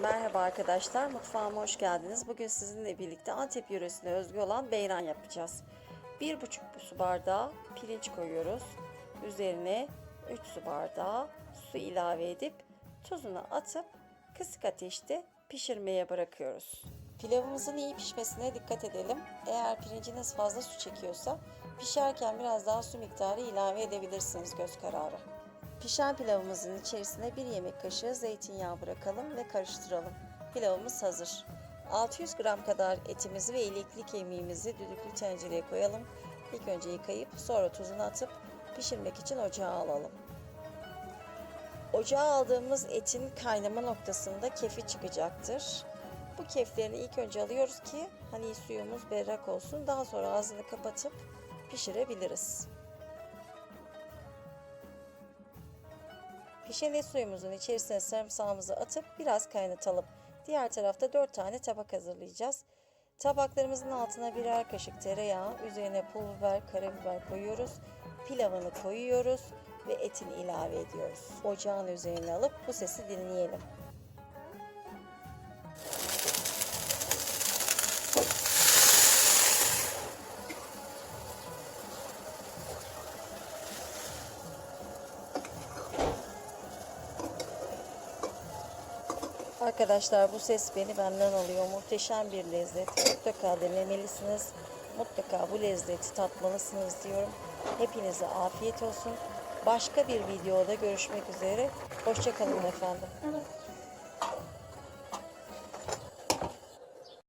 Merhaba arkadaşlar, mutfağıma hoş geldiniz. Bugün sizinle birlikte Antep yöresine özgü olan beyran yapacağız. 1,5 su bardağı pirinç koyuyoruz. Üzerine 3 su bardağı su ilave edip tuzunu atıp kısık ateşte pişirmeye bırakıyoruz. Pilavımızın iyi pişmesine dikkat edelim. Eğer pirinciniz fazla su çekiyorsa pişerken biraz daha su miktarı ilave edebilirsiniz göz kararı. Pişen pilavımızın içerisine bir yemek kaşığı zeytinyağı bırakalım ve karıştıralım. Pilavımız hazır. 600 gram kadar etimizi ve ilikli kemiğimizi düdüklü tencereye koyalım. İlk önce yıkayıp sonra tuzunu atıp pişirmek için ocağa alalım. Ocağa aldığımız etin kaynama noktasında kefi çıkacaktır. Bu keflerini ilk önce alıyoruz ki hani suyumuz berrak olsun. Daha sonra ağzını kapatıp pişirebiliriz. Pişen et suyumuzun içerisine sarımsağımızı atıp biraz kaynatalım. Diğer tarafta 4 tane tabak hazırlayacağız. Tabaklarımızın altına birer kaşık tereyağı, üzerine pul biber, karabiber koyuyoruz. Pilavını koyuyoruz ve etini ilave ediyoruz. Ocağın üzerine alıp bu sesi dinleyelim. Arkadaşlar bu ses beni benden alıyor. Muhteşem bir lezzet. Mutlaka denemelisiniz. Mutlaka bu lezzeti tatmalısınız diyorum. Hepinize afiyet olsun. Başka bir videoda görüşmek üzere. Hoşçakalın efendim.